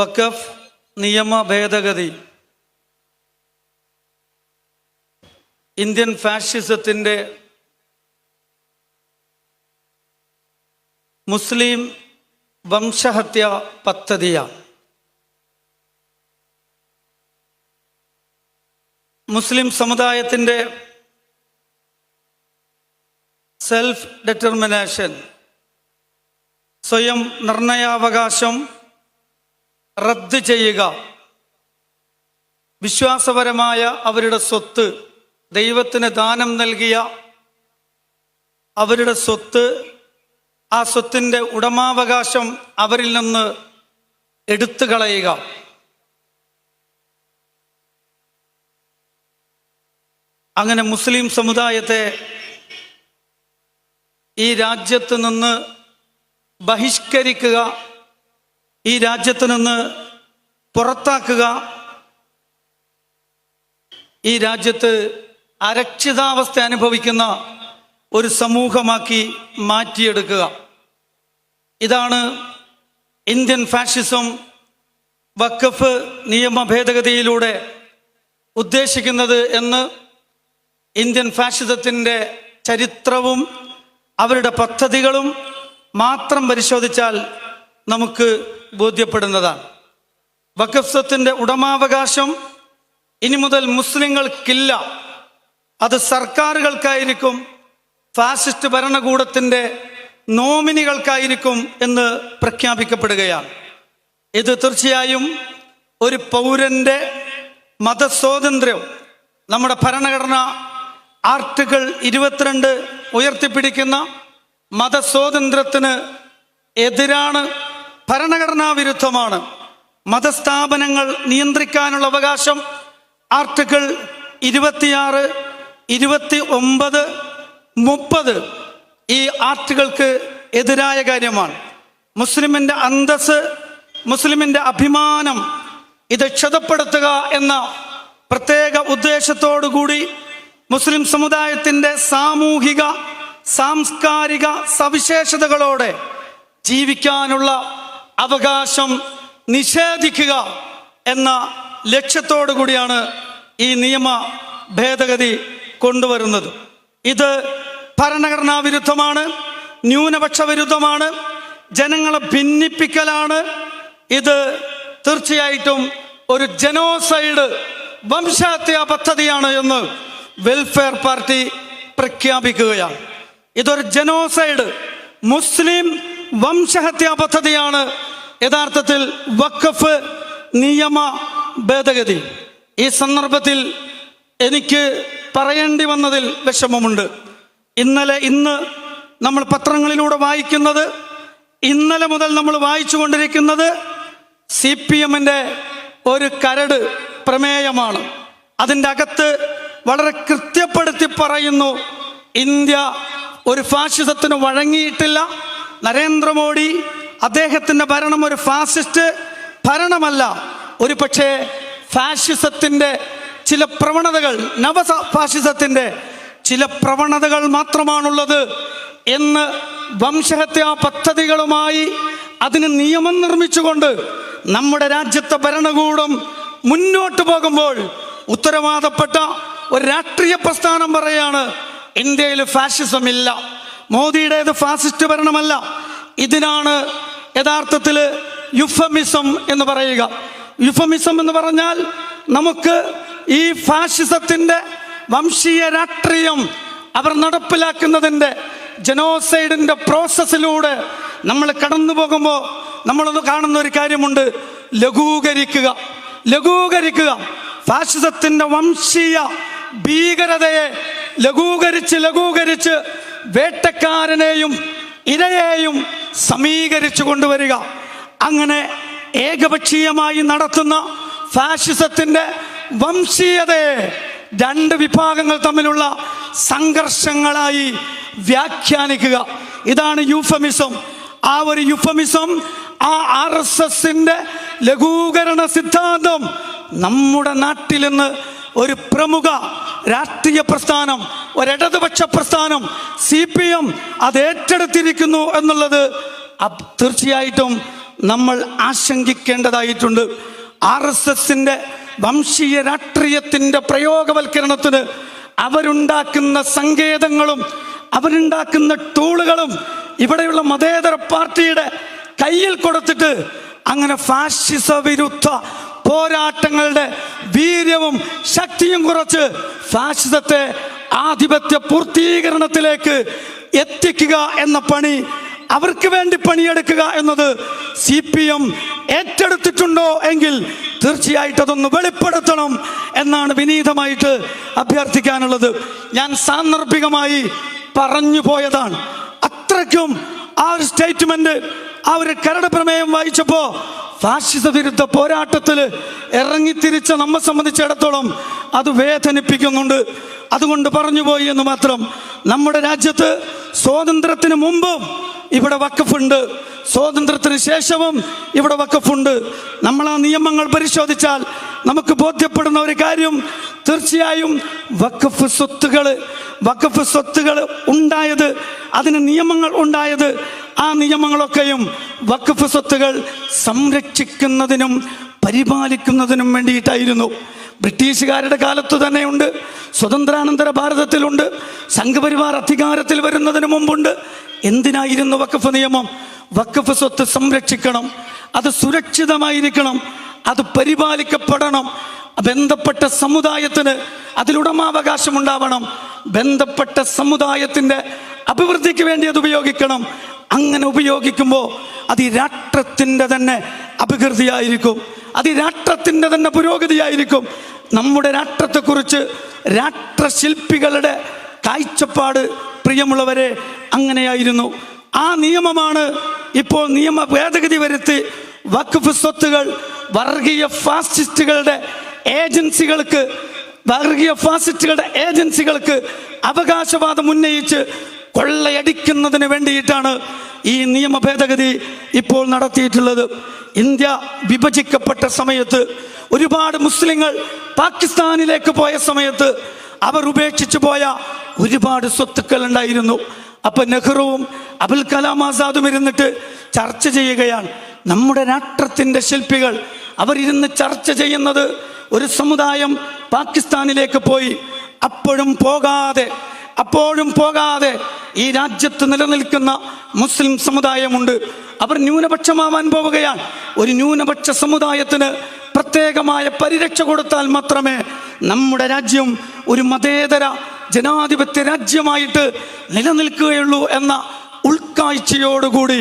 വഖഫ് നിയമ ഭേദഗതി ഇന്ത്യൻ ഫാഷിസത്തിന്റെ മുസ്ലിം വംശഹത്യ പദ്ധതിയാണ്. മുസ്ലിം സമുദായത്തിന്റെ സെൽഫ് ഡെറ്റർമിനേഷൻ സ്വയം നിർണയാവകാശം റദ്ദ് ചെയ്യുക. വിശ്വാസപരമായ അവരുടെ സ്വത്ത് ദൈവത്തിന് ദാനം നൽകിയ അവരുടെ സ്വത്ത് ആ സ്വത്തിന്റെ ഉടമാവകാശം അവരിൽ നിന്ന് എടുത്തു കളയുക. അങ്ങനെ മുസ്ലിം സമുദായത്തെ ഈ രാജ്യത്ത് നിന്ന് ബഹിഷ്കരിക്കുക. ഈ രാജ്യത്ത് നിന്ന് പുറത്താക്കുക. ഈ രാജ്യത്ത് അരക്ഷിതാവസ്ഥ അനുഭവിക്കുന്ന ഒരു സമൂഹമാക്കി മാറ്റിയെടുക്കുക. ഇതാണ് ഇന്ത്യൻ ഫാഷിസം വഖഫ് നിയമ ഭേദഗതിയിലൂടെ ഉദ്ദേശിക്കുന്നത് എന്ന് ഇന്ത്യൻ ഫാഷിസത്തിന്റെ ചരിത്രവും അവരുടെ പദ്ധതികളും മാത്രം പരിശോധിച്ചാൽ നമുക്ക് ബോധ്യപ്പെടുന്നതാണ്. വഖഫ് സ്വത്തിന്റെ ഉടമാവകാശം ഇനി മുതൽ മുസ്ലിങ്ങൾക്കില്ല. അത് സർക്കാരുകൾക്കായിരിക്കും ഫാസിസ്റ്റ് ഭരണകൂടത്തിന്റെ നോമിനികൾക്കായിരിക്കും എന്ന് പ്രഖ്യാപിക്കപ്പെടുകയാണ്. ഇത് തീർച്ചയായും ഒരു പൗരന്റെ മതസ്വാതന്ത്ര്യം നമ്മുടെ ഭരണഘടന ആർട്ടിക്കിൾ ഇരുപത്തിരണ്ട് ഉയർത്തിപ്പിടിക്കുന്ന മതസ്വാതന്ത്ര്യത്തിന് എതിരാണ് ഭരണഘടനാ വിരുദ്ധമാണ്. മതസ്ഥാപനങ്ങൾ നിയന്ത്രിക്കാനുള്ള അവകാശം ആർട്ടിക്കിൾ ഇരുപത്തിയാറ് ഇരുപത്തി ഒമ്പത് മുപ്പത് ഈ ആർട്ടുകൾക്ക് എതിരായ കാര്യമാണ്. മുസ്ലിമിന്റെ അന്തസ് മുസ്ലിമിന്റെ അഭിമാനം ഇത് ക്ഷതപ്പെടുത്തുക എന്ന പ്രത്യേക ഉദ്ദേശത്തോടു കൂടി മുസ്ലിം സമുദായത്തിന്റെ സാമൂഹിക സാംസ്കാരിക സവിശേഷതകളോടെ ജീവിക്കാനുള്ള അവകാശം നിഷേധിക്കുക എന്ന ലക്ഷ്യത്തോടു കൂടിയാണ് ഈ നിയമ ഭേദഗതി കൊണ്ടുവരുന്നത്. ഇത് ഭരണഘടനാ വിരുദ്ധമാണ് ന്യൂനപക്ഷ വിരുദ്ധമാണ് ജനങ്ങളെ ഭിന്നിപ്പിക്കലാണ്. ഇത് തീർച്ചയായിട്ടും ഒരു ജനോസൈഡ് വംശഹത്യാ പദ്ധതിയാണ് എന്ന് വെൽഫെയർ പാർട്ടി പ്രഖ്യാപിക്കുകയാണ്. ഇതൊരു ജനോസൈഡ് മുസ്ലിം വംശഹത്യാ പദ്ധതിയാണ് യഥാർത്ഥത്തിൽ വഖഫ് നിയമ ഭേദഗതി. ഈ സന്ദർഭത്തിൽ എനിക്ക് പറയേണ്ടി വന്നതിൽ വിഷമമുണ്ട്. ഇന്നലെ ഇന്ന് നമ്മൾ പത്രങ്ങളിലൂടെ വായിക്കുന്നത് ഇന്നലെ മുതൽ നമ്മൾ വായിച്ചു കൊണ്ടിരിക്കുന്നത് സി പി എമ്മിന്റെ ഒരു കരട് പ്രമേയമാണ്. അതിന്റെ അകത്ത് വളരെ കൃത്യപ്പെടുത്തി പറയുന്നു ഇന്ത്യ ഒരു ഫാഷിസത്തിന് വഴങ്ങിയിട്ടില്ല. നരേന്ദ്രമോദി അദ്ദേഹത്തിന്റെ ഭരണം ഒരു ഫാസിസ്റ്റ് ഭരണമല്ല. ഒരു പക്ഷേ ഫാഷിസത്തിന്റെ ചില പ്രവണതകൾ നവ ഫാഷിസത്തിന്റെ ചില പ്രവണതകൾ മാത്രമാണുള്ളത് എന്ന് വംശഹത്യാ പദ്ധതികളുമായി അതിന് നിയമം നിർമ്മിച്ചുകൊണ്ട് നമ്മുടെ രാജ്യത്തെ ഭരണകൂടം മുന്നോട്ട് പോകുമ്പോൾ ഉത്തരവാദപ്പെട്ട ഒരു രാഷ്ട്രീയ പ്രസ്ഥാനം പറയാണ് ഇന്ത്യയിൽ ഫാഷിസം ഇല്ല മോദിയുടേത് ഫാസിസ്റ്റ് ഭരണമല്ല. ഇതിനാണ് യഥാർത്ഥത്തിൽ യുഫമിസം എന്ന് പറയുക. യുഫമിസം എന്ന് പറഞ്ഞാൽ നമുക്ക് ഈ ഫാഷിസത്തിന്റെ വംശീയ രാഷ്ട്രീയം അവർ നടപ്പിലാക്കുന്നതിന്റെ ജനോസൈഡിന്റെ പ്രോസസ്സിലൂടെ നമ്മൾ കടന്നു പോകുമ്പോൾ നമ്മളൊന്ന് കാണുന്ന ഒരു കാര്യമുണ്ട്. ലഘൂകരിക്കുക. ലഘൂകരിക്കുക. ഫാഷിസത്തിന്റെ വംശീയ ഭീകരതയെ ലഘൂകരിച്ച് ലഘൂകരിച്ച് വേട്ടക്കാരനെയും ഇരയെയും സമീകരിച്ചു കൊണ്ടുവരിക. അങ്ങനെ ഏകപക്ഷീയമായി നടത്തുന്ന ഫാഷിസത്തിന്റെ വംശീയതയെ രണ്ട് വിഭാഗങ്ങൾ തമ്മിലുള്ള സംഘർഷങ്ങളായി വ്യാഖ്യാനിക്കുക. ഇതാണ് യൂഫമിസം. ആ ഒരു യുഫമിസം ആ ആർ എസ് എസിന്റെ ലഘൂകരണ സിദ്ധാന്തം നമ്മുടെ നാട്ടിൽ നിന്ന് ഒരു പ്രമുഖ രാഷ്ട്രീയ പ്രസ്ഥാനം ഒരിടതുപക്ഷ പ്രസ്ഥാനം സി പി എം അത് ഏറ്റെടുത്തിരിക്കുന്നു എന്നുള്ളത് തീർച്ചയായിട്ടും നമ്മൾ ആശങ്കിക്കേണ്ടതായിട്ടുണ്ട്. ആർ എസ് എസിന്റെ വംശീയ രാഷ്ട്രീയത്തിന്റെ പ്രയോഗവൽക്കരണത്തിന് അവരുണ്ടാക്കുന്ന സങ്കേതങ്ങളും അവരുണ്ടാക്കുന്ന ടൂളുകളും ഇവിടെയുള്ള മതേതര പാർട്ടിയുടെ കയ്യിൽ കൊടുത്തിട്ട് അങ്ങനെ ഫാഷിസ വിരുദ്ധ പോരാട്ടങ്ങളുടെ വീര്യവും ശക്തിയും കുറച്ച് ഫാഷിസത്തെ ആധിപത്യ പൂർത്തീകരണത്തിലേക്ക് എത്തിക്കുക എന്ന പണി അവർക്ക് വേണ്ടി പണിയെടുക്കുക എന്നത് സി പി എം ഏറ്റെടുത്തിട്ടുണ്ടോ എങ്കിൽ തീർച്ചയായിട്ടും അതൊന്ന് വെളിപ്പെടുത്തണം എന്നാണ് വിനീതമായിട്ട് അഭ്യർത്ഥിക്കാനുള്ളത്. ഞാൻ സാന്ദർഭികമായി പറഞ്ഞു പോയതാണ്. അത്രയ്ക്കും ആ ഒരു സ്റ്റേറ്റ്മെന്റ് ആ ഒരു കരട് പ്രമേയം വായിച്ചപ്പോ ഫാഷിസ വിരുദ്ധ പോരാട്ടത്തിൽ ഇറങ്ങിത്തിരിച്ച നമ്മെ സംബന്ധിച്ചിടത്തോളം അത് വേദനിപ്പിക്കുന്നുണ്ട്. അതുകൊണ്ട് പറഞ്ഞു പോയി എന്ന് മാത്രം. നമ്മുടെ രാജ്യത്ത് സ്വാതന്ത്ര്യത്തിന് മുമ്പും ഇവിടെ വക്കഫുണ്ട് സ്വാതന്ത്ര്യത്തിന് ശേഷവും ഇവിടെ വക്കഫുണ്ട് നമ്മൾ ആ നിയമങ്ങൾ പരിശോധിച്ചാൽ നമുക്ക് ബോധ്യപ്പെടുന്ന ഒരു കാര്യം തീർച്ചയായും വക്കഫ് സ്വത്തുകൾ വക്കഫ് സ്വത്തുകൾ ഉണ്ടായത് അതിന് നിയമങ്ങൾ ഉണ്ടായത് ആ നിയമങ്ങളൊക്കെയും വഖഫ് സ്വത്തുകൾ സംരക്ഷിക്കുന്നതിനും പരിപാലിക്കുന്നതിനും വേണ്ടിയിട്ടായിരുന്നു. ബ്രിട്ടീഷുകാരുടെ കാലത്ത് തന്നെയുണ്ട് സ്വതന്ത്രാനന്തര ഭാരതത്തിലുണ്ട് സംഘപരിവാർ അധികാരത്തിൽ വരുന്നതിന് മുമ്പുണ്ട്. എന്തിനായിരുന്നു വഖഫ് നിയമം? വഖഫ് സ്വത്ത് സംരക്ഷിക്കണം അത് സുരക്ഷിതമായിരിക്കണം. അത് പരിപാലിക്കപ്പെടണം. ബന്ധപ്പെട്ട സമുദായത്തിന് അതിലുടമാവകാശം ഉണ്ടാവണം. ബന്ധപ്പെട്ട സമുദായത്തിന്റെ അഭിവൃദ്ധിക്ക് വേണ്ടി അത് ഉപയോഗിക്കണം. അങ്ങനെ ഉപയോഗിക്കുമ്പോൾ അത് ഈ രാഷ്ട്രത്തിന്റെ തന്നെ അഭികൃതിയായിരിക്കും. അത് ഈ രാഷ്ട്രത്തിന്റെ തന്നെ പുരോഗതിയായിരിക്കും. നമ്മുടെ രാഷ്ട്രത്തെക്കുറിച്ച് രാഷ്ട്രശില്പികളുടെ കാഴ്ചപ്പാട് പ്രിയമുള്ളവരെ അങ്ങനെയായിരുന്നു. ആ നിയമമാണ് ഇപ്പോൾ നിയമ ഭേദഗതി വരുത്തി വഖഫ് സ്വത്തുകൾ വർഗീയ ഫാസിസ്റ്റുകളുടെ ഏജൻസികൾക്ക് വർഗീയ ഫാസിസ്റ്റുകളുടെ ഏജൻസികൾക്ക് അവകാശവാദം ഉന്നയിച്ച് കൊള്ളയടിക്കുന്നതിന് വേണ്ടിയിട്ടാണ് ഈ നിയമ ഭേദഗതി ഇപ്പോൾ നടത്തിയിട്ടുള്ളത്. ഇന്ത്യ വിഭജിക്കപ്പെട്ട സമയത്ത് ഒരുപാട് മുസ്ലിങ്ങൾ പാകിസ്ഥാനിലേക്ക് പോയ സമയത്ത് അവർ ഉപേക്ഷിച്ചു പോയ ഒരുപാട് സ്വത്തുക്കൾ ഉണ്ടായിരുന്നു. അപ്പൊ നെഹ്റുവും അബുൽ കലാം ആസാദും ഇരുന്നിട്ട് ചർച്ച ചെയ്യുകയാണ്. നമ്മുടെ രാഷ്ട്രത്തിന്റെ ശില്പികൾ അവരിരുന്ന് ചർച്ച ചെയ്യുന്നത് ഒരു സമുദായം പാകിസ്ഥാനിലേക്ക് പോയി. അപ്പോഴും പോകാതെ അപ്പോഴും പോകാതെ ഈ രാജ്യത്ത് നിലനിൽക്കുന്ന മുസ്ലിം സമുദായമുണ്ട്. അവർ ന്യൂനപക്ഷമാവാൻ പോവുകയാണ്. ഒരു ന്യൂനപക്ഷ സമുദായത്തിന് പ്രത്യേകമായ പരിരക്ഷ കൊടുത്താൽ മാത്രമേ നമ്മുടെ രാജ്യം ഒരു മതേതര ജനാധിപത്യ രാജ്യമായിട്ട് നിലനിൽക്കുകയുള്ളൂ എന്ന ഉൾക്കാഴ്ചയോടുകൂടി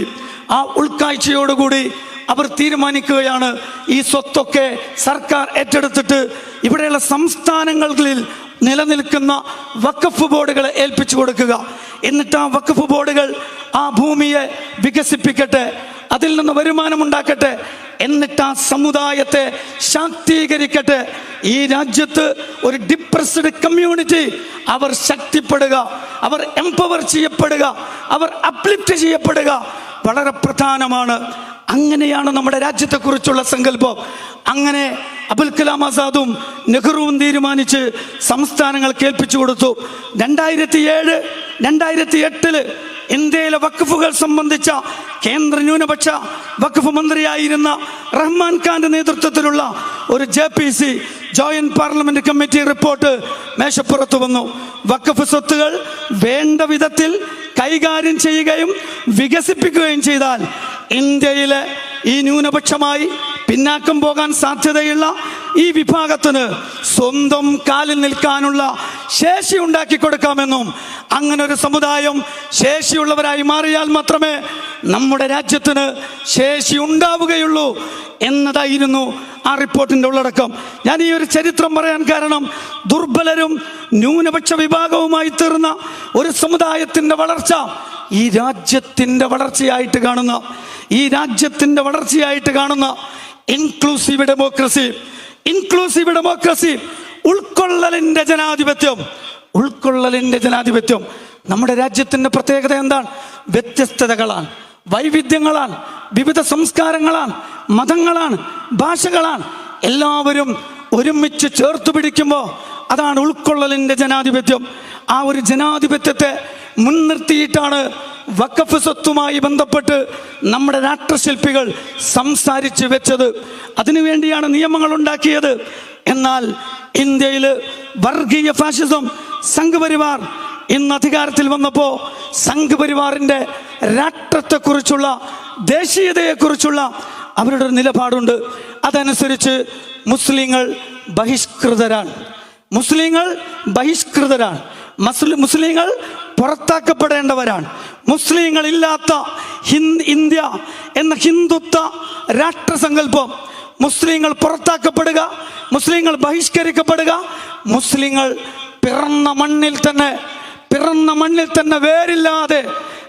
ആ ഉൾക്കാഴ്ചയോടുകൂടി അവർ തീരുമാനിക്കുകയാണ്. ഈ സ്വത്തൊക്കെ സർക്കാർ ഏറ്റെടുത്തിട്ട് ഇവിടെയുള്ള സംസ്ഥാനങ്ങളിൽ നിലനിൽക്കുന്ന വക്കഫ് ബോർഡുകളെ ഏൽപ്പിച്ചു കൊടുക്കുക. എന്നിട്ട് ആ വക്കഫ് ബോർഡുകൾ ആ ഭൂമിയെ വികസിപ്പിക്കട്ടെ അതിൽ നിന്ന് വരുമാനമുണ്ടാക്കട്ടെ എന്നിട്ട് ആ സമുദായത്തെ ശാക്തീകരിക്കട്ടെ. ഈ രാജ്യത്ത് ഒരു ഡിപ്രസ്ഡ് കമ്മ്യൂണിറ്റി അവർ ശക്തിപ്പെടുക അവർ എംപവർ ചെയ്യപ്പെടുക അവർ അപ്ലിഫ്റ്റ് ചെയ്യപ്പെടുക. വളരെ പ്രധാനമാണ്. അങ്ങനെയാണ് നമ്മുടെ രാജ്യത്തെക്കുറിച്ചുള്ള സങ്കല്പം. അങ്ങനെ അബുൽ കലാം ആസാദും നെഹ്റുവും തീരുമാനിച്ച് സംസ്ഥാനങ്ങൾ കേൾപ്പിച്ചു കൊടുത്തു. രണ്ടായിരത്തി ഏഴ് രണ്ടായിരത്തി എട്ടിൽ ഇന്ത്യയിലെ വഖഫുകൾ സംബന്ധിച്ച കേന്ദ്ര ന്യൂനപക്ഷ വഖഫ് മന്ത്രിയായിരുന്ന റഹ്മാൻ ഖാന്റെ നേതൃത്വത്തിലുള്ള ഒരു J P C joint parliament committee report മേശപ്പുറത്ത് വന്നു. വക്കഫ് സ്വത്തുകൾ വേണ്ട വിധത്തിൽ കൈകാര്യം ചെയ്യുകയും വികസിപ്പിക്കുകയും ചെയ്താൽ ഇന്ത്യയിലെ ഈ ന്യൂനപക്ഷമായി പിന്നാക്കം പോകാൻ സാധ്യതയുള്ള ഈ വിഭാഗത്തിന് സ്വന്തം കാലിൽ നിൽക്കാനുള്ള ശേഷി ഉണ്ടാക്കി കൊടുക്കാമെന്നും അങ്ങനെ ഒരു സമുദായം ശേഷിയുള്ളവരായി മാറിയാൽ മാത്രമേ നമ്മുടെ രാജ്യത്തിന് ശേഷി ഉണ്ടാവുകയുള്ളൂ എന്നതായിരുന്നു ആ റിപ്പോർട്ടിന്റെ ഉള്ളടക്കം. ഞാൻ ഈ ഒരു ചരിത്രം പറയാൻ കാരണം ദുർബലരും ന്യൂനപക്ഷ വിഭാഗവുമായി തീർന്ന ഒരു സമുദായത്തിന്റെ വളർച്ച ഈ രാജ്യത്തിന്റെ വളർച്ചയായിട്ട് കാണുന്ന ഈ രാജ്യത്തിന്റെ വളർച്ചയായിട്ട് കാണുന്ന ഇൻക്ലൂസീവ് ഡെമോക്രസി ഇൻക്ലൂസീവ് ഡെമോക്രസി ഉൾക്കൊള്ളലിന്റെ ജനാധിപത്യം ഉൾക്കൊള്ളലിന്റെ ജനാധിപത്യം. നമ്മുടെ രാജ്യത്തിന്റെ പ്രത്യേകത എന്താണ്? വ്യത്യസ്തതകളാണ് വൈവിധ്യങ്ങളാണ് വിവിധ സംസ്കാരങ്ങളാണ് മതങ്ങളാണ് ഭാഷകളാണ്. എല്ലാവരും ഒരുമിച്ച് ചേർത്ത് പിടിക്കുമ്പോൾ അതാണ് ഉൾക്കൊള്ളലിന്റെ ജനാധിപത്യം. ആ ഒരു ജനാധിപത്യത്തെ മുൻനിർത്തിയിട്ടാണ് വക്കഫ് സ്വത്തുമായി ബന്ധപ്പെട്ട് നമ്മുടെ രാഷ്ട്രശില്പികൾ സംസാരിച്ചു വെച്ചത്. അതിനുവേണ്ടിയാണ് നിയമങ്ങൾ ഉണ്ടാക്കിയത്. എന്നാൽ ഇന്ത്യയിൽ വർഗീയ ഫാഷിസം സംഘപരിവാർ ഇന്ന് അധികാരത്തിൽ വന്നപ്പോൾ സംഘപരിവാറിന്റെ രാഷ്ട്രത്തെക്കുറിച്ചുള്ള ദേശീയതയെക്കുറിച്ചുള്ള അവരുടെ ഒരു നിലപാടുണ്ട്. അതനുസരിച്ച് മുസ്ലിങ്ങൾ ബഹിഷ്കൃതരാണ്. മുസ്ലിങ്ങൾ ബഹിഷ്കൃതരാണ്. മസ്ലി മുസ്ലിങ്ങൾ പുറത്താക്കപ്പെടേണ്ടവരാണ്. ഹിന്ദ് ഇന്ത്യ എന്ന ഹിന്ദുത്വ രാഷ്ട്രസങ്കല്പം മുസ്ലിങ്ങൾ പുറത്താക്കപ്പെടുക മുസ്ലിങ്ങൾ ബഹിഷ്കരിക്കപ്പെടുക മുസ്ലിങ്ങൾ പിറന്ന മണ്ണിൽ തന്നെ പിറന്ന മണ്ണിൽ തന്നെ വേരില്ലാതെ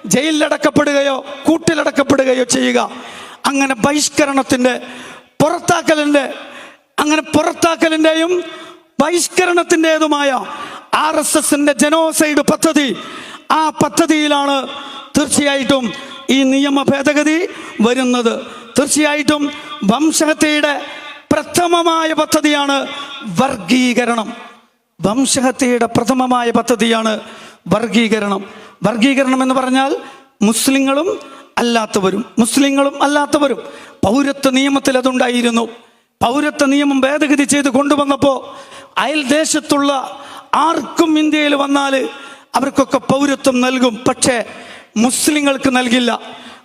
ജയിലിലടക്കപ്പെടുകയോ കൂട്ടിലടക്കപ്പെടുകയോ ചെയ്യുക. അങ്ങനെ ബഹിഷ്കരണത്തിന്റെ പുറത്താക്കലിന്റെ അങ്ങനെ പുറത്താക്കലിന്റെയും ബഹിഷ്കരണത്തിന്റെതുമായ ആർ എസ് എസിന്റെ ജനോസൈഡ് പദ്ധതി ആ പദ്ധതിയിലാണ് തീർച്ചയായിട്ടും ഈ നിയമ ഭേദഗതി വരുന്നത്. തീർച്ചയായിട്ടും വംശഹത്യയുടെ പ്രഥമമായ പദ്ധതിയാണ് വർഗീകരണം. വംശഹത്യയുടെ പ്രഥമമായ പദ്ധതിയാണ് വർഗീകരണം. വർഗീകരണം എന്ന് പറഞ്ഞാൽ മുസ്ലിങ്ങളും അല്ലാത്തവരും മുസ്ലിങ്ങളും അല്ലാത്തവരും പൗരത്വ നിയമത്തിൽ അതുണ്ടായിരുന്നു. പൗരത്വ നിയമം ഭേദഗതി ചെയ്ത് കൊണ്ടുവന്നപ്പോൾ അയൽദേശത്തുള്ള ആർക്കും ഇന്ത്യയിൽ വന്നാൽ അവർക്കൊക്കെ പൗരത്വം നൽകും. പക്ഷേ മുസ്ലിങ്ങൾക്ക് നൽകില്ല.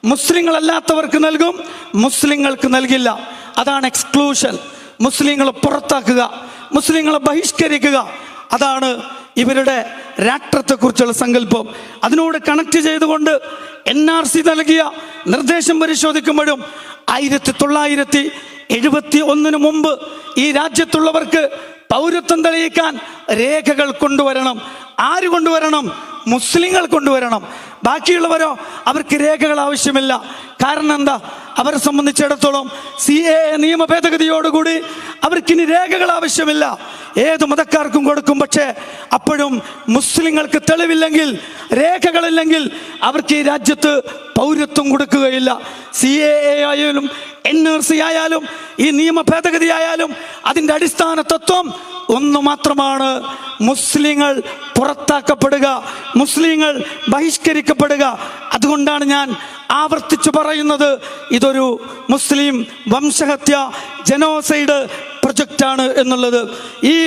മുസ്ലിങ്ങളല്ലാത്തവർക്ക് നൽകും മുസ്ലിങ്ങൾക്ക് നൽകില്ല. അതാണ് എക്സ്ക്ലൂഷൻ. മുസ്ലിങ്ങളെ പുറത്താക്കുക മുസ്ലിങ്ങളെ ബഹിഷ്കരിക്കുക. അതാണ് ഇവരുടെ രാഷ്ട്രത്തെക്കുറിച്ചുള്ള സങ്കല്പം അതിനോട് കണക്ട് ചെയ്തുകൊണ്ട് എൻ ആർ സി നൽകിയ നിർദ്ദേശം പരിശോധിക്കുമ്പോഴും ആയിരത്തി തൊള്ളായിരത്തി എഴുപത്തി ഒന്നിനു മുമ്പ് ഈ രാജ്യത്തുള്ളവർക്ക് പൗരത്വം തെളിയിക്കാൻ രേഖകൾ കൊണ്ടുവരണം. ആര് കൊണ്ടുവരണം? മുസ്ലിങ്ങൾ കൊണ്ടുവരണം. ബാക്കിയുള്ളവരോ അവർക്ക് രേഖകൾ ആവശ്യമില്ല. കാരണം എന്താ? അവരെ സംബന്ധിച്ചിടത്തോളം സി എ നിയമ ഭേദഗതിയോടുകൂടി അവർക്കിനി രേഖകൾ ആവശ്യമില്ല. ഏത് മതക്കാർക്കും കൊടുക്കും. പക്ഷേ അപ്പോഴും മുസ്ലിങ്ങൾക്ക് തെളിവില്ലെങ്കിൽ രേഖകളില്ലെങ്കിൽ അവർക്ക് ഈ രാജ്യത്ത് പൗരത്വം കൊടുക്കുകയില്ല. സി എ ആയാലും എൻ ആർ സി ആയാലും ഈ നിയമ ഭേദഗതി ആയാലും അതിന്റെ അടിസ്ഥാന തത്വം ഒന്നു മാത്രമാണ്. മുസ്ലിങ്ങൾ പുറത്താക്കപ്പെടുക മുസ്ലിങ്ങൾ ബഹിഷ്കരിക്കപ്പെടുക. അതുകൊണ്ടാണ് ഞാൻ ആവർത്തിച്ചു പറയുന്നത് ഇതൊരു മുസ്ലിം വംശഹത്യ ജനോസൈഡ് പ്രൊജക്റ്റാണ് എന്നുള്ളത്. ഈ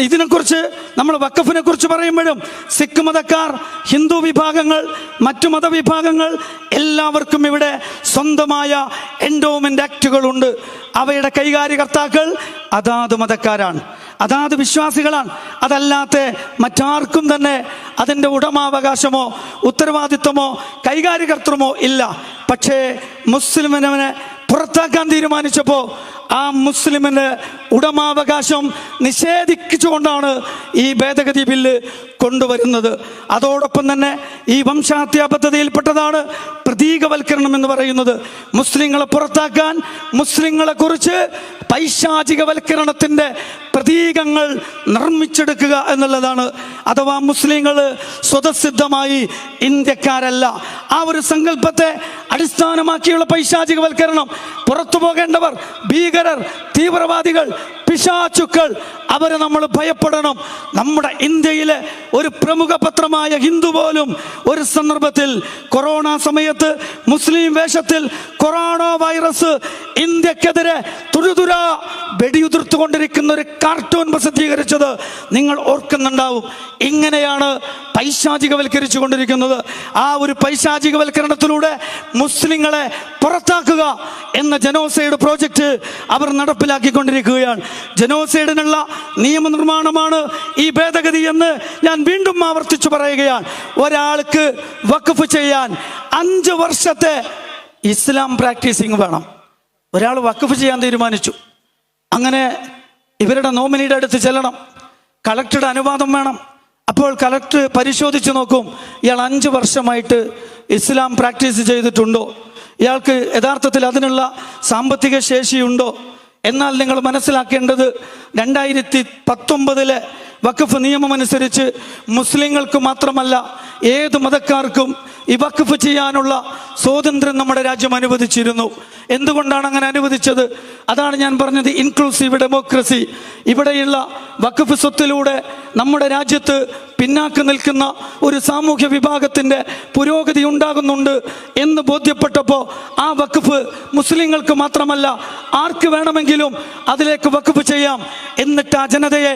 ഇതിനെക്കുറിച്ച് നമ്മൾ വക്കഫിനെ കുറിച്ച് പറയുമ്പോഴും സിഖ് മതക്കാർ ഹിന്ദു വിഭാഗങ്ങൾ മറ്റു മതവിഭാഗങ്ങൾ എല്ലാവർക്കും ഇവിടെ സ്വന്തമായ എൻഡോമെന്റ് ആക്റ്റുകളുണ്ട് അവയുടെ കൈകാര്യകർത്താക്കൾ അതാത് മതക്കാരാണ്. അതാത് വിശ്വാസികളാണ്. അതല്ലാത്ത മറ്റാർക്കും തന്നെ അതിന്റെ ഉടമാവകാശമോ ഉത്തരവാദിത്വമോ കൈകാര്യകർത്തൃമോ ഇല്ല. പക്ഷേ മുസ്ലിമിനെ പുറത്താക്കാൻ തീരുമാനിച്ചപ്പോൾ ആ മുസ്ലിമിന് ഉടമാവകാശം നിഷേധിച്ചുകൊണ്ടാണ് ഈ ഭേദഗതി ബില്ല് കൊണ്ടുവരുന്നത്. അതോടൊപ്പം തന്നെ ഈ വംശഹത്യാ പദ്ധതിയിൽപ്പെട്ടതാണ് പ്രതീകവൽക്കരണം എന്ന് പറയുന്നത്. മുസ്ലിങ്ങളെ പുറത്താക്കാൻ മുസ്ലിങ്ങളെ കുറിച്ച് പൈശാചികവൽക്കരണത്തിന്റെ പ്രതീകങ്ങൾ നിർമ്മിച്ചെടുക്കുക എന്നുള്ളതാണ്. അഥവാ മുസ്ലിങ്ങൾ സ്വതസിദ്ധമായി ഇന്ത്യക്കാരല്ല. ആ ഒരു സങ്കല്പത്തെ അടിസ്ഥാനമാക്കിയുള്ള പൈശാചികവൽക്കരണം പുറത്തു പോകേണ്ടവർ ഭീകരർ തീവ്രവാദികൾ പിശാചുക്കൾ അവരെ നമ്മൾ ഭയപ്പെടണം. നമ്മുടെ ഇന്ത്യയിലെ ഒരു പ്രമുഖ പത്രമായ ഹിന്ദു പോലും ഒരു സന്ദർഭത്തിൽ കൊറോണ സമയത്ത് മുസ്ലിം വേഷത്തിൽ കൊറോണ വൈറസ് ഇന്ത്യക്കെതിരെ തുരുതുര വെടിയുതിർത്തുകൊണ്ടിരിക്കുന്ന ഒരു കാർട്ടൂൺ പ്രസിദ്ധീകരിച്ചത് നിങ്ങൾ ഓർക്കുന്നുണ്ടാവും. ഇങ്ങനെയാണ് പൈശാചികവൽക്കരിച്ചു കൊണ്ടിരിക്കുന്നത് ആ ഒരു പൈശാചികവൽക്കരണത്തിലൂടെ മുസ്ലിങ്ങളെ പുറത്താക്കുക എന്ന ജനോസൈഡ് പ്രോജക്റ്റ് അവർ നടപ്പിലാക്കിക്കൊണ്ടിരിക്കുകയാണ്. ജനോസൈഡിനുള്ള നിയമനിർമ്മാണമാണ് ഈ ഭേദഗതി എന്ന് ഞാൻ വീണ്ടും ആവർത്തിച്ചു പറയുകയാണ്. ഒരാൾക്ക് വഖഫ് ചെയ്യാൻ അഞ്ച് വർഷത്തെ ഇസ്ലാം പ്രാക്ടീസിങ് വേണം. ഒരാൾ വഖഫ് ചെയ്യാൻ തീരുമാനിച്ചു. അങ്ങനെ ഇവരുടെ നോമിനിയുടെ അടുത്ത് ചെല്ലണം. കളക്ടറുടെ അനുവാദം വേണം. അപ്പോൾ കളക്ടർ പരിശോധിച്ച് നോക്കും ഇയാൾ അഞ്ച് വർഷമായിട്ട് ഇസ്ലാം പ്രാക്ടീസ് ചെയ്തിട്ടുണ്ടോ? ഇയാൾക്ക് യഥാർത്ഥത്തിൽ അതിനുള്ള സാമ്പത്തിക ശേഷിയുണ്ടോ? എന്നാൽ നിങ്ങൾ മനസ്സിലാക്കേണ്ടത് രണ്ടായിരത്തി പത്തൊമ്പതിലെ വഖഫ് നിയമമനുസരിച്ച് മുസ്ലിങ്ങൾക്ക് മാത്രമല്ല ഏത് മതക്കാർക്കും ഈ വഖഫ് ചെയ്യാനുള്ള സ്വാതന്ത്ര്യം നമ്മുടെ രാജ്യം അനുവദിച്ചിരുന്നു. എന്തുകൊണ്ടാണ് അങ്ങനെ അനുവദിച്ചത്? അതാണ് ഞാൻ പറഞ്ഞത് ഇൻക്ലൂസീവ് ഡെമോക്രസി ഇവിടെയുള്ള വഖഫ് സ്വത്തിലൂടെ നമ്മുടെ രാജ്യത്ത് പിന്നാക്കം നിൽക്കുന്ന ഒരു സാമൂഹ്യ വിഭാഗത്തിന്റെ പുരോഗതി ഉണ്ടാകുന്നുണ്ട് എന്ന് ബോധ്യപ്പെട്ടപ്പോൾ ആ വഖഫ് മുസ്ലിങ്ങൾക്ക് മാത്രമല്ല ആർക്ക് വേണമെങ്കിലും അതിലേക്ക് വഖഫ് ചെയ്യാം എന്നിട്ട് ആ ജനതയെ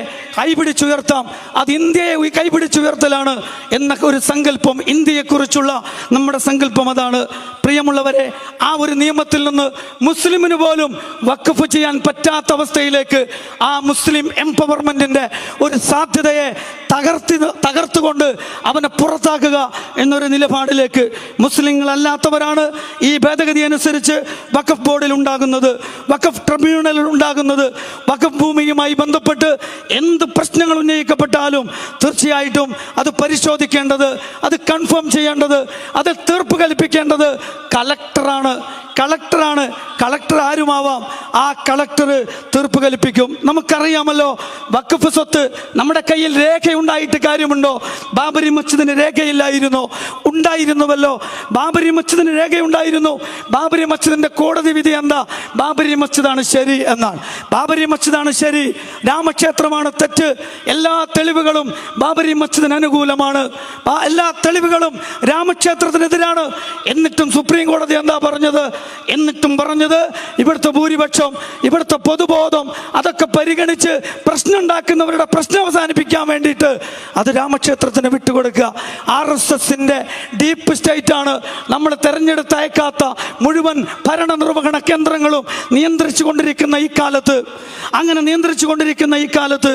കൈപിടിച്ചുയർത്താം അത് ഇന്ത്യയെ കൈപിടിച്ചുയർത്തലാണ് എന്നൊക്കെ ഒരു സങ്കല്പം ഇന്ത്യയെക്കുറിച്ചുള്ള നമ്മുടെ സങ്കല്പം അതാണ്. പ്രിയമുള്ളവരെ ആ ഒരു നിയമത്തിൽ നിന്ന് മുസ്ലിമിന് പോലും വഖഫ് ചെയ്യാൻ പറ്റാത്ത അവസ്ഥയിലേക്ക് ആ മുസ്ലിം എംപവർമെന്റിന്റെ ഒരു സാധ്യതയെ തകർത്തി തകർത്തുകൊണ്ട് അവനെ പുറത്താക്കുക എന്നൊരു നിലപാടിലേക്ക് മുസ്ലിങ്ങളല്ലാത്തവരാണ്. ഈ ഭേദഗതി അനുസരിച്ച് വഖഫ് ബോർഡിൽ ഉണ്ടാകുന്നത് വഖഫ് ട്രിബ്യൂണലിൽ ഉണ്ടാകുന്നത് വഖഫ് ഭൂമിയുമായി ബന്ധപ്പെട്ട് എന്ത് പ്രശ്നങ്ങൾ ഉന്നയിക്കപ്പെട്ടാലും തീർച്ചയായിട്ടും അത് പരിശോധിക്കേണ്ടത് അത് കൺഫേം ചെയ്യേണ്ടത് അത് തീർപ്പ് കൽപ്പിക്കേണ്ടത് കളക്ടറാണ് കളക്ടറാണ് കളക്ടർ ആരുമാവാം? ആ കളക്ടർ തീർപ്പ് കൽപ്പിക്കും. നമുക്കറിയാമല്ലോ വക്കഫ് സ്വത്ത് നമ്മുടെ കയ്യിൽ രേഖയുണ്ടായിട്ട് കാര്യമുണ്ടോ? ബാബരി മസ്ജിദിന് രേഖയില്ലായിരുന്നു. ഉണ്ടായിരുന്നുവല്ലോ. ബാബരി മസ്ജിദിന് രേഖയുണ്ടായിരുന്നു. ബാബരി മസ്ജിദിന്റെ കോടതി വിധി എന്താ? ബാബരി മസ്ജിദാണ് ശരി എന്നാണ്. ബാബരി മസ്ജിദാണ് ശരി. രാമക്ഷേത്രമാണ് തെറ്റ്. എല്ലാ തെളിവുകളും ബാബരി മസ്ജിദിന് അനുകൂലമാണ്. എല്ലാ തെളിവുകളും രാമക്ഷേത്രത്തിനെതിരാണ്. എന്നിട്ടും സുപ്രീം കോടതി എന്താ പറഞ്ഞത് എന്നിട്ടും പറഞ്ഞത് ഇവിടുത്തെ ഭൂരിപക്ഷം ഇവിടുത്തെ പൊതുബോധം അതൊക്കെ പരിഗണിച്ച് പ്രശ്നം ഉണ്ടാക്കുന്നവരുടെ പ്രശ്നം അവസാനിപ്പിക്കാൻ വേണ്ടിയിട്ട് അത് രാമക്ഷേത്രത്തിന് വിട്ടുകൊടുക്കുക. ആർ എസ് എസിന്റെ ഡീപ്പ് സ്റ്റേറ്റ് ആണ്. നമ്മൾ തെരഞ്ഞെടുത്ത് അയക്കാത്ത മുഴുവൻ ഭരണനിർവഹണ കേന്ദ്രങ്ങളും നിയന്ത്രിച്ചു കൊണ്ടിരിക്കുന്ന ഈ കാലത്ത് അങ്ങനെ നിയന്ത്രിച്ചു കൊണ്ടിരിക്കുന്ന ഈ കാലത്ത്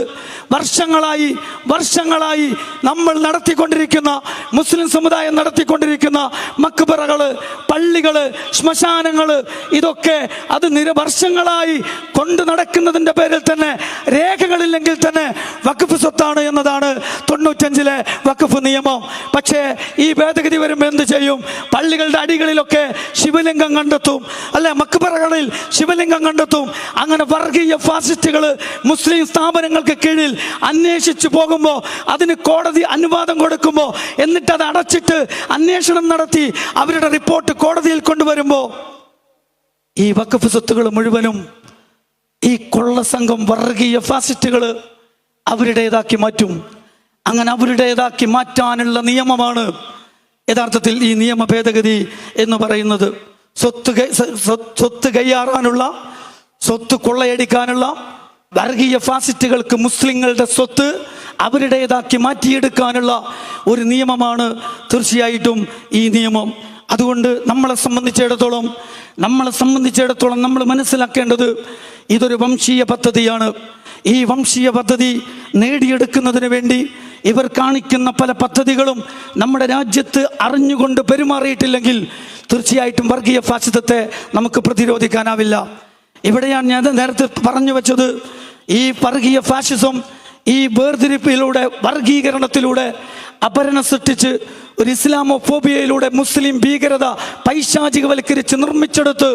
വർഷങ്ങളായി വർഷങ്ങളായി നമ്മൾ നടത്തിക്കൊണ്ടിരിക്കുന്ന മുസ്ലിം സമുദായം നടത്തിക്കൊണ്ടിരിക്കുന്ന മക്ബറകൾ പള്ളികൾ ശ്മശാനങ്ങൾ ഇതൊക്കെ അത് നിരവർഷങ്ങളായി കൊണ്ടു നടക്കുന്നതിന്റെ പേരിൽ തന്നെ രേഖകളില്ലെങ്കിൽ തന്നെ വഖഫ് സ്വത്താണ് എന്നതാണ് തൊണ്ണൂറ്റഞ്ചിലെ വഖഫ് നിയമം. പക്ഷേ ഈ ഭേദഗതി വരുമ്പോൾ എന്ത് ചെയ്യും? പള്ളികളുടെ അടികളിലൊക്കെ ശിവലിംഗം കണ്ടെത്തും. അല്ലെ മക്ബറകളിൽ ശിവലിംഗം കണ്ടെത്തും. അങ്ങനെ വർഗീയ ഫാസിസ്റ്റുകൾ മുസ്ലിം സ്ഥാപനങ്ങൾക്ക് കീഴിൽ അന്വേഷിച്ചു പോകുമ്പോൾ അതിന് കോടതി അനുവാദം കൊടുക്കുമ്പോൾ എന്നിട്ട് അത് അടച്ചിട്ട് അന്വേഷണം നടത്തി അവരുടെ റിപ്പോർട്ട് കോടതിയിൽ കൊണ്ടുവരുമ്പോൾ ഈ വക്കഫ് സ്വത്തുകൾ മുഴുവനും ഈ കൊള്ള സംഘം വർഗീയ ഫാസിസ്റ്റുകൾ അവരുടേതാക്കി മാറ്റും. അങ്ങനെ അവരുടേതാക്കി മാറ്റാനുള്ള നിയമമാണ് യഥാർത്ഥത്തിൽ ഈ നിയമ ഭേദഗതി എന്ന് പറയുന്നത്. സ്വത്ത് സ്വത്ത് കൈയാറാനുള്ള സ്വത്ത് കൊള്ളയടിക്കാനുള്ള വർഗീയ ഫാസിസ്റ്റുകൾക്ക് മുസ്ലിങ്ങളുടെ സ്വത്ത് അവരുടേതാക്കി മാറ്റിയെടുക്കാനുള്ള ഒരു നിയമമാണ് തീർച്ചയായിട്ടും ഈ നിയമം. അതുകൊണ്ട് നമ്മളെ സംബന്ധിച്ചിടത്തോളം നമ്മളെ സംബന്ധിച്ചിടത്തോളം നമ്മൾ മനസ്സിലാക്കേണ്ടത് ഇതൊരു വംശീയ പദ്ധതിയാണ്. ഈ വംശീയ പദ്ധതി നേടിയെടുക്കുന്നതിന് വേണ്ടി ഇവർ കാണിക്കുന്ന പല പദ്ധതികളും നമ്മുടെ രാജ്യത്ത് അറിഞ്ഞുകൊണ്ട് പെരുമാറിയിട്ടില്ലെങ്കിൽ തീർച്ചയായിട്ടും വർഗീയ ഫാസിസത്തെ നമുക്ക് പ്രതിരോധിക്കാനാവില്ല. ഇവിടെയാണ് ഞാൻ നേരത്തെ പറഞ്ഞു വെച്ചത് ഈ വർഗീയ ഫാഷിസം ഈ വേർതിരിപ്പിലൂടെ വർഗീകരണത്തിലൂടെ അപരണ സൃഷ്ടിച്ച് ഒരു ഇസ്ലാമോഫോബിയയിലൂടെ മുസ്ലിം ഭീകരത പൈശാചികവൽക്കരിച്ച് നിർമ്മിച്ചെടുത്ത്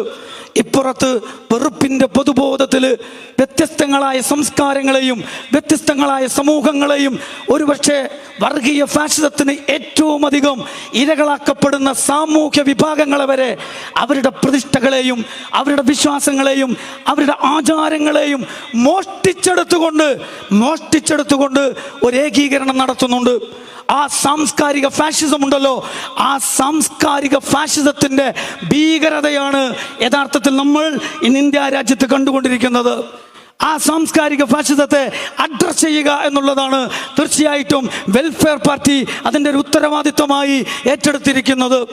ഇപ്പുറത്ത് വെറുപ്പിന്റെ പൊതുബോധത്തിൽ വ്യത്യസ്തങ്ങളായ സംസ്കാരങ്ങളെയും വ്യത്യസ്തങ്ങളായ സമൂഹങ്ങളെയും ഒരുപക്ഷെ വർഗീയ ഫാഷിസത്തിന് ഏറ്റവും അധികം ഇരകളാക്കപ്പെടുന്ന സാമൂഹ്യ വിഭാഗങ്ങളെ വരെ അവരുടെ പ്രതിഷ്ഠകളെയും അവരുടെ വിശ്വാസങ്ങളെയും അവരുടെ ആചാരങ്ങളെയും മോഷ്ടിച്ചെടുത്തുകൊണ്ട് മോഷ്ടിച്ചെടുത്തുകൊണ്ട് ഒരു ഏകീകരണം നടത്തുന്നുണ്ട്. ആ സാംസ്കാരിക ഫാഷിസം ഉണ്ടല്ലോ. ആ സാംസ്കാരിക ഫാഷിസത്തിന്റെ ഭീകരതയാണ് യഥാർത്ഥത്തിൽ നമ്മൾ ഇന്ന് ഇന്ത്യ രാജ്യത്ത് കണ്ടുകൊണ്ടിരിക്കുന്നത്. ആ സാംസ്കാരിക ഫാഷിസത്തെ അഡ്രസ് ചെയ്യുക എന്നുള്ളതാണ് തീർച്ചയായിട്ടും വെൽഫെയർ പാർട്ടി അതിന്റെ ഒരു ഉത്തരവാദിത്വമായി ഏറ്റെടുത്തിരിക്കുന്നത്.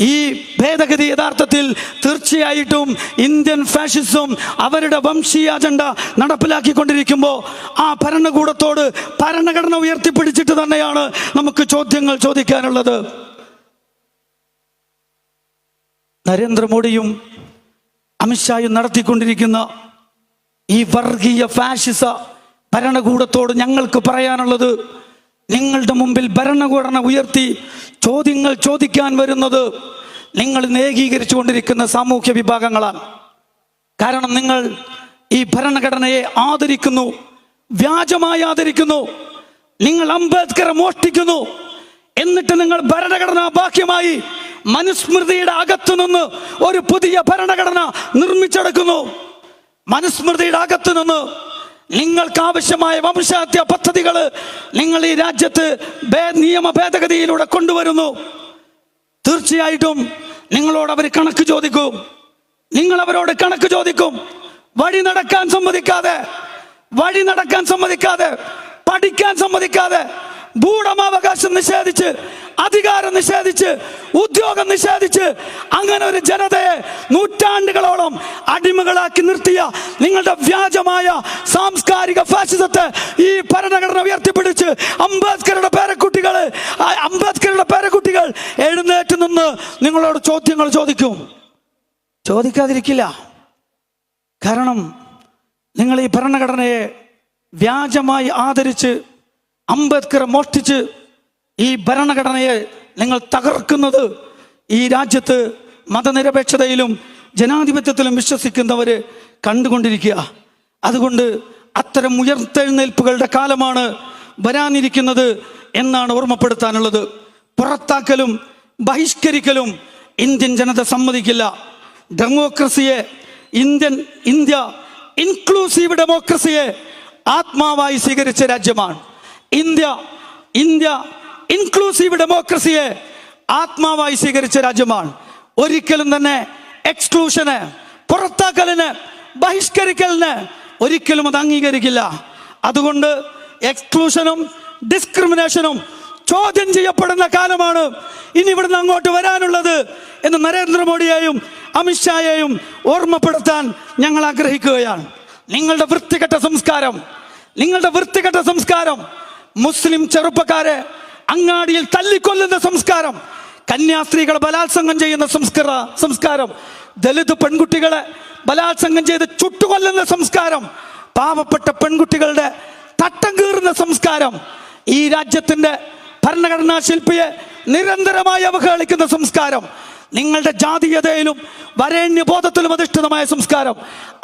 ഈ ഭേദഗതി യഥാർത്ഥത്തിൽ തീർച്ചയായിട്ടും ഇന്ത്യൻ ഫാഷിസം അവരുടെ വംശീയ അജണ്ട നടപ്പിലാക്കിക്കൊണ്ടിരിക്കുമ്പോൾ ആ ഭരണകൂടത്തോട് ഭരണഘടന ഉയർത്തിപ്പിടിച്ചിട്ട് തന്നെയാണ് നമുക്ക് ചോദ്യങ്ങൾ ചോദിക്കാനുള്ളത്. നരേന്ദ്രമോദിയും അമിത്ഷായും നടത്തിക്കൊണ്ടിരിക്കുന്ന ഈ വർഗീയ ഫാഷിസ ഭരണകൂടത്തോട് ഞങ്ങൾക്ക് പറയാനുള്ളത് നിങ്ങളുടെ മുമ്പിൽ ഭരണഘടന ഉയർത്തി ചോദ്യങ്ങൾ ചോദിക്കാൻ വരുന്നത് നിങ്ങൾ ഏകീകരിച്ചു കൊണ്ടിരിക്കുന്ന സാമൂഹ്യ വിഭാഗങ്ങളാണ്. കാരണം നിങ്ങൾ ഈ ഭരണഘടനയെ ആദരിക്കുന്നു വ്യാജമായി ആദരിക്കുന്നു നിങ്ങൾ അംബേദ്കറെ മോഷ്ടിക്കുന്നു എന്നിട്ട് നിങ്ങൾ ഭരണഘടനാ ബാഹ്യമായി മനുസ്മൃതിയുടെ അകത്തു നിന്ന് ഒരു പുതിയ ഭരണഘടന നിർമ്മിച്ചെടുക്കുന്നു. മനുസ്മൃതിയുടെ അകത്തു നിന്ന് നിങ്ങൾക്ക് ആവശ്യമായ വംശഹത്യ പദ്ധതികൾ നിങ്ങൾ ഈ രാജ്യത്ത് നിയമ ഭേദഗതിയിലൂടെ കൊണ്ടുവരുന്നു. തീർച്ചയായിട്ടും നിങ്ങളോട് അവർ കണക്ക് ചോദിക്കും. നിങ്ങൾ അവരോട് കണക്ക് ചോദിക്കും. വഴി നടക്കാൻ സമ്മതിക്കാതെ വഴി നടക്കാൻ സമ്മതിക്കാതെ പഠിക്കാൻ സമ്മതിക്കാതെ ഭൂടമാവകാശം നിഷേധിച്ച് അധികാരം നിഷേധിച്ച് ഉദ്യോഗം നിഷേധിച്ച് അങ്ങനെ ഒരു ജനതയെ നൂറ്റാണ്ടുകളോളം അടിമകളാക്കി നിർത്തിയ നിങ്ങളുടെ വ്യാജമായ സാംസ്കാരിക ഫാസിസത്തെ ഈ ഭരണഘടന ഉയർത്തിപ്പിടിച്ച് അംബേദ്കറുടെ പേരക്കുട്ടികൾ അംബേദ്കറുടെ പേരക്കുട്ടികൾ എഴുന്നേറ്റ് നിന്ന് നിങ്ങളോട് ചോദ്യങ്ങൾ ചോദിക്കും. ചോദിക്കാതിരിക്കില്ല. കാരണം നിങ്ങൾ ഈ ഭരണഘടനയെ വ്യാജമായി ആദരിച്ച് അംബേദ്കറെ മോഷ്ടിച്ച് ഈ ഭരണഘടനയെ നിങ്ങൾ തകർക്കുന്നത് ഈ രാജ്യത്ത് മതനിരപേക്ഷതയിലും ജനാധിപത്യത്തിലും വിശ്വസിക്കുന്നവര് കണ്ടുകൊണ്ടിരിക്കുക. അതുകൊണ്ട് അത്തരം ഉയർത്തെഴുന്നേൽപ്പുകളുടെ കാലമാണ് വരാനിരിക്കുന്നത് എന്നാണ് ഓർമ്മപ്പെടുത്താനുള്ളത്. പുറത്താക്കലും ബഹിഷ്കരിക്കലും ഇന്ത്യൻ ജനത സമ്മതിക്കില്ല. ഡെമോക്രസിയെ ഇന്ത്യൻ ഇന്ത്യ ഇൻക്ലൂസീവ് ഡെമോക്രസിയെ ആത്മാവായി സ്വീകരിച്ച രാജ്യമാണ്. ഇന്ത്യ ഇന്ത്യ ഇൻക്ലൂസീവ് ഡെമോക്രസിയെ ആത്മാവായി സ്വീകരിച്ച രാജ്യമാണ്. ഒരിക്കലും തന്നെ എക്സ്ക്ലൂഷന് പുറത്താക്കലിന് ബഹിഷ്കരിക്കലിന് ഒരിക്കലും അത് അംഗീകരിക്കില്ല. അതുകൊണ്ട് എക്സ്ക്ലൂഷനും ഡിസ്ക്രിമിനേഷനും ചോദ്യം ചെയ്യപ്പെടുന്ന കാലമാണ് ഇനി ഇവിടുന്ന് അങ്ങോട്ട് വരാനുള്ളത് എന്ന് നരേന്ദ്രമോദിയെയും അമിത്ഷായെയും ഓർമ്മപ്പെടുത്താൻ ഞങ്ങൾ ആഗ്രഹിക്കുകയാണ്. നിങ്ങളുടെ വൃത്തികെട്ട സംസ്കാരം നിങ്ങളുടെ വൃത്തികെട്ട സംസ്കാരം മുസ്ലിം ചെറുപ്പക്കാരെ അങ്ങാടിയിൽ തല്ലിക്കൊല്ലുന്ന സംസ്കാരം കന്യാസ്ത്രീകളെ ബലാത്സംഗം ചെയ്യുന്ന സംസ്കാര സംസ്കാരം ദലിത് പെൺകുട്ടികളെ ബലാത്സംഗം ചെയ്ത് ചുട്ടുകൊല്ലുന്ന സംസ്കാരം പാവപ്പെട്ട പെൺകുട്ടികളുടെ തട്ടം കീറുന്ന സംസ്കാരം ഈ രാജ്യത്തിന്റെ ഭരണഘടനാ ശില്പിയെ നിരന്തരമായി അവഹേളിക്കുന്ന സംസ്കാരം നിങ്ങളുടെ ജാതീയതയിലും വരേണ്യബോധത്തിലും അധിഷ്ഠിതമായ സംസ്കാരം.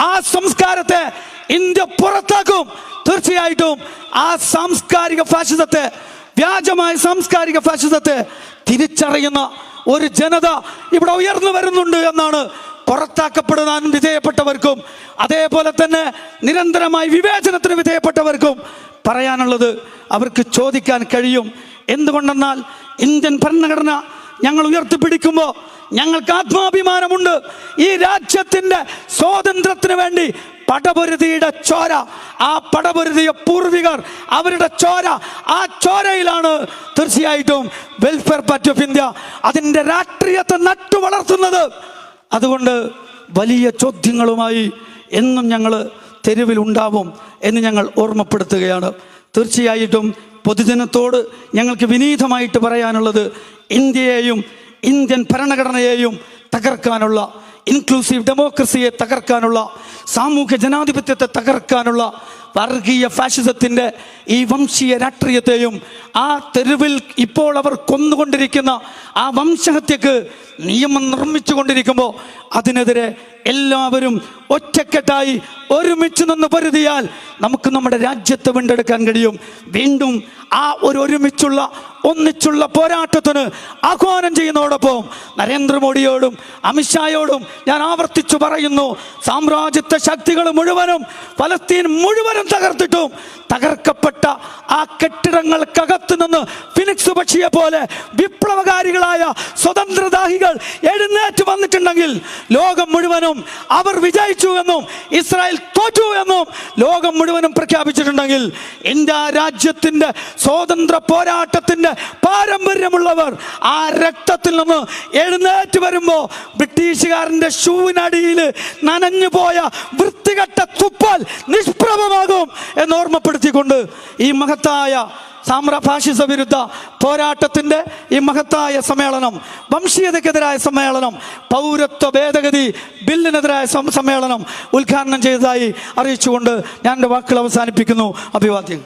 ആ സംസ്കാരത്തെ ഇന്ത്യ പുറത്താക്കും. തീർച്ചയായിട്ടും ആ സാംസ്കാരിക ഫാഷിസത്തെ വ്യാജമായ സാംസ്കാരിക ഫാഷിസത്തെ തിരിച്ചറിയുന്ന ഒരു ജനത ഇവിടെ ഉയർന്നു വരുന്നുണ്ട് എന്നാണ് പുറത്താക്കപ്പെടുന്ന വിധേയപ്പെട്ടവർക്കും അതേപോലെ തന്നെ നിരന്തരമായി വിവേചനത്തിന് വിധേയപ്പെട്ടവർക്കും പറയാനുള്ളത് അവർക്ക് ചോദിക്കാൻ കഴിയും. എന്തുകൊണ്ടെന്നാൽ ഇന്ത്യൻ ഭരണഘടന ഞങ്ങൾ ഉയർത്തിപ്പിടിക്കുമ്പോൾ ഞങ്ങൾക്ക് ആത്മാഭിമാനമുണ്ട്. ഈ രാജ്യത്തിന്റെ സ്വാതന്ത്ര്യത്തിന് വേണ്ടി പടപൊരുതിയുടെ ചോര ആ പടപൊരുതിയ പൂർവികർ അവരുടെ ചോര ആ ചോരയിലാണ് തീർച്ചയായിട്ടും വെൽഫെയർ പാർട്ടി ഓഫ് ഇന്ത്യ അതിന്റെ രാഷ്ട്രീയത്തെ നട്ടു വളർത്തുന്നത്. അതുകൊണ്ട് വലിയ ചോദ്യങ്ങളുമായി എന്നും ഞങ്ങൾ തെരുവിലുണ്ടാവും എന്ന് ഞങ്ങൾ ഓർമ്മപ്പെടുത്തുകയാണ്. തീർച്ചയായിട്ടും പൊതുജനത്തോട് ഞങ്ങൾക്ക് വിനീതമായിട്ട് പറയാനുള്ളത് ഇന്ത്യയെയും ഇന്ത്യൻ ഭരണഘടനയെയും തകർക്കാനുള്ള ഇൻക്ലൂസീവ് ഡെമോക്രസിയെ തകർക്കാനുള്ള സാമൂഹ്യ ജനാധിപത്യത്തെ തകർക്കാനുള്ള വർഗീയ ഫാഷിസത്തിന്റെ ഈ വംശീയ രാഷ്ട്രീയത്തെയും ആ തെരുവിൽ ഇപ്പോൾ അവർ കൊന്നുകൊണ്ടിരിക്കുന്ന ആ വംശഹത്യക്ക് നിയമം നിർമ്മിച്ചു കൊണ്ടിരിക്കുമ്പോൾ അതിനെതിരെ എല്ലാവരും ഒറ്റക്കെട്ടായി ഒരുമിച്ച് നിന്ന് പൊരുതിയാൽ നമുക്ക് നമ്മുടെ രാജ്യത്തെ വീണ്ടെടുക്കാൻ കഴിയും. വീണ്ടും ആ ഒരു ഒരുമിച്ചുള്ള ഒന്നിച്ചുള്ള പോരാട്ടത്തിന് ആഹ്വാനം ചെയ്യുന്നതോടൊപ്പം നരേന്ദ്രമോദിയോടും അമിത്ഷായോടും ഞാൻ ആവർത്തിച്ചു പറയുന്നു. സാമ്രാജ്യത്വ ശക്തികൾ മുഴുവനും ഫലസ്തീൻ മുഴുവനും തകർത്തിട്ടും തകർക്കപ്പെട്ട ആ കെട്ടിടങ്ങൾക്കകത്ത് നിന്ന് ഫിനിക്സ് പക്ഷിയെ പോലെ വിപ്ലവകാരികളായ സ്വതന്ത്രദാഹികൾ എഴുന്നേറ്റ് വന്നിട്ടുണ്ടെങ്കിൽ ലോകം മുഴുവനും അവർ വിജയിച്ചു എന്നും ഇസ്രായേൽ തോറ്റു എന്നും ലോകം മുഴുവനും പ്രഖ്യാപിച്ചിട്ടുണ്ടെങ്കിൽ ഇന്ത്യ രാജ്യത്തിന്റെ സ്വാതന്ത്ര്യ പോരാട്ടത്തിന്റെ പാരമ്പര്യമുള്ളവർ ആ രക്തത്തിൽ നിന്ന് എഴുന്നേറ്റ് വരുമ്പോൾ ബ്രിട്ടീഷുകാരന്റെ ഷൂവിനടിയിൽ നനഞ്ഞു പോയ വൃത്തികെട്ട തുപ്പൽ നിഷ്പ്രഭമാകും എന്ന് ഓർമ്മപ്പെടുത്തിക്കൊണ്ട് ഈ മഹത്തായ സാമ്രഭാഷിസ വിരുദ്ധ പോരാട്ടത്തിന്റെ ഈ മഹത്തായ സമ്മേളനം വംശീയതയ്ക്കെതിരായ സമ്മേളനം പൗരത്വ ഭേദഗതി ബില്ലിനെതിരായ സമ്മേളനം ഉദ്ഘാടനം ചെയ്തതായി അറിയിച്ചുകൊണ്ട് ഞാൻ എന്റെ വാക്കുകൾ അവസാനിപ്പിക്കുന്നു. അഭിവാദ്യം